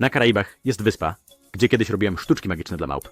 Na Karaibach jest wyspa, gdzie kiedyś robiłem sztuczki magiczne dla małp.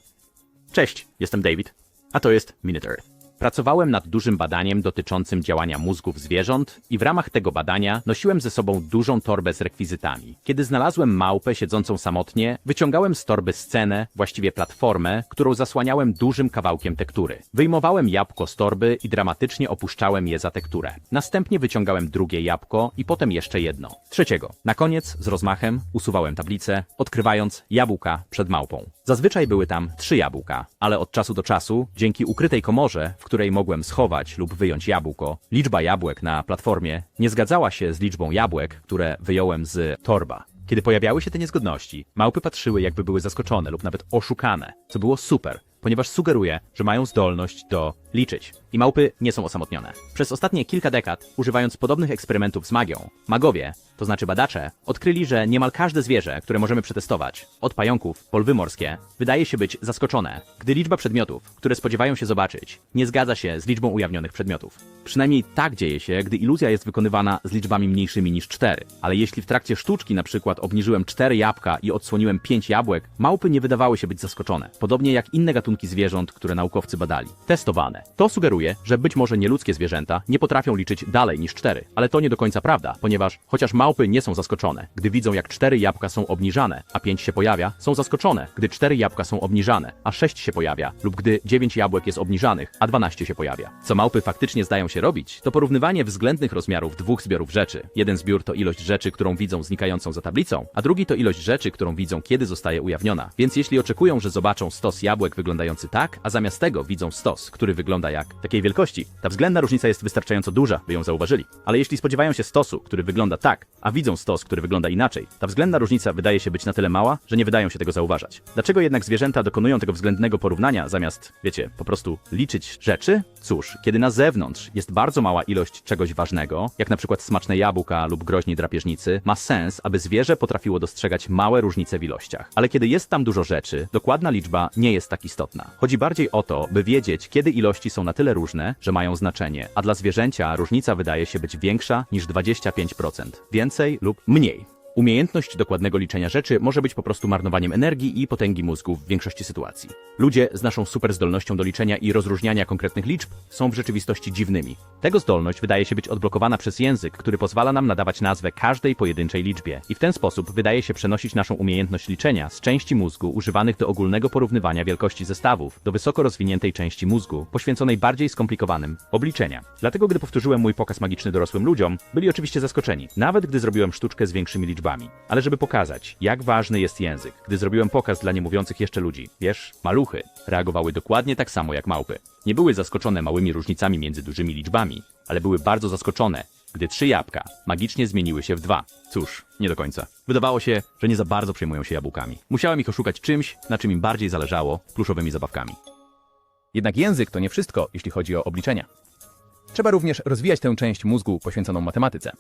Cześć, jestem David, a to jest Minute Earth. Pracowałem nad dużym badaniem dotyczącym działania mózgów zwierząt i w ramach tego badania nosiłem ze sobą dużą torbę z rekwizytami. Kiedy znalazłem małpę siedzącą samotnie, wyciągałem z torby scenę, właściwie platformę, którą zasłaniałem dużym kawałkiem tektury. Wyjmowałem jabłko z torby i dramatycznie opuszczałem je za tekturę. Następnie wyciągałem drugie jabłko i potem jeszcze jedno. Trzeciego. Na koniec, z rozmachem, usuwałem tablicę, odkrywając jabłka przed małpą. Zazwyczaj były tam trzy jabłka, ale od czasu do czasu, dzięki ukrytej komorze, w której mogłem schować lub wyjąć jabłko, liczba jabłek na platformie nie zgadzała się z liczbą jabłek, które wyjąłem z torba. Kiedy pojawiały się te niezgodności, małpy patrzyły jakby były zaskoczone lub nawet oszukane, co było super, ponieważ sugeruje, że mają zdolność do liczyć. I małpy nie są osamotnione. Przez ostatnie kilka dekad, używając podobnych eksperymentów z magią, magowie, to znaczy badacze, odkryli, że niemal każde zwierzę, które możemy przetestować, od pająków po lwy morskie, wydaje się być zaskoczone, gdy liczba przedmiotów, które spodziewają się zobaczyć, nie zgadza się z liczbą ujawnionych przedmiotów. Przynajmniej tak dzieje się, gdy iluzja jest wykonywana z liczbami mniejszymi niż 4. Ale jeśli w trakcie sztuczki na przykład obniżyłem 4 jabłka i odsłoniłem 5 jabłek, małpy nie wydawały się być zaskoczone. Podobnie jak inne gatunki zwierząt, które naukowcy badali. Testowane. To sugeruje, że być może nieludzkie zwierzęta nie potrafią liczyć dalej niż 4. Ale to nie do końca prawda, ponieważ chociaż małpy nie są zaskoczone, gdy widzą jak 4 jabłka są obniżane, a 5 się pojawia, są zaskoczone, gdy 4 jabłka są obniżane, a 6 się pojawia, lub gdy 9 jabłek jest obniżanych, a 12 się pojawia. Co małpy faktycznie zdają się robić, to porównywanie względnych rozmiarów dwóch zbiorów rzeczy. Jeden zbiór to ilość rzeczy, którą widzą znikającą za tablicą, a drugi to ilość rzeczy, którą widzą, kiedy zostaje ujawniona. Więc jeśli oczekują, że zobaczą stos jabłek wyglądający tak, a zamiast tego widzą stos, który wygląda jak takiej wielkości, ta względna różnica jest wystarczająco duża, by ją zauważyli. Ale jeśli spodziewają się stosu, który wygląda tak, a widzą stos, który wygląda inaczej, ta względna różnica wydaje się być na tyle mała, że nie wydają się tego zauważać. Dlaczego jednak zwierzęta dokonują tego względnego porównania, zamiast, wiecie, po prostu liczyć rzeczy? Cóż, kiedy na zewnątrz jest bardzo mała ilość czegoś ważnego, jak na przykład smaczne jabłka lub groźni drapieżnicy, ma sens, aby zwierzę potrafiło dostrzegać małe różnice w ilościach. Ale kiedy jest tam dużo rzeczy, dokładna liczba nie jest tak istotna. Chodzi bardziej o to, by wiedzieć, kiedy ilości są na tyle różne, że mają znaczenie, a dla zwierzęcia różnica wydaje się być większa niż 25%. Więcej lub mniej. Umiejętność dokładnego liczenia rzeczy może być po prostu marnowaniem energii i potęgi mózgu w większości sytuacji. Ludzie z naszą super zdolnością do liczenia i rozróżniania konkretnych liczb są w rzeczywistości dziwnymi. Tego zdolność wydaje się być odblokowana przez język, który pozwala nam nadawać nazwę każdej pojedynczej liczbie i w ten sposób wydaje się przenosić naszą umiejętność liczenia z części mózgu używanych do ogólnego porównywania wielkości zestawów do wysoko rozwiniętej części mózgu poświęconej bardziej skomplikowanym obliczenia. Dlatego gdy powtórzyłem mój pokaz magiczny dorosłym ludziom, byli oczywiście zaskoczeni, nawet gdy zrobiłem sztuczkę z większymi liczbami. Ale żeby pokazać, jak ważny jest język, gdy zrobiłem pokaz dla niemówiących jeszcze ludzi, wiesz, maluchy, reagowały dokładnie tak samo jak małpy. Nie były zaskoczone małymi różnicami między dużymi liczbami, ale były bardzo zaskoczone, gdy trzy jabłka magicznie zmieniły się w dwa. Cóż, nie do końca. Wydawało się, że nie za bardzo przejmują się jabłkami. Musiałem ich oszukać czymś, na czym im bardziej zależało, pluszowymi zabawkami. Jednak język to nie wszystko, jeśli chodzi o obliczenia. Trzeba również rozwijać tę część mózgu poświęconą matematyce.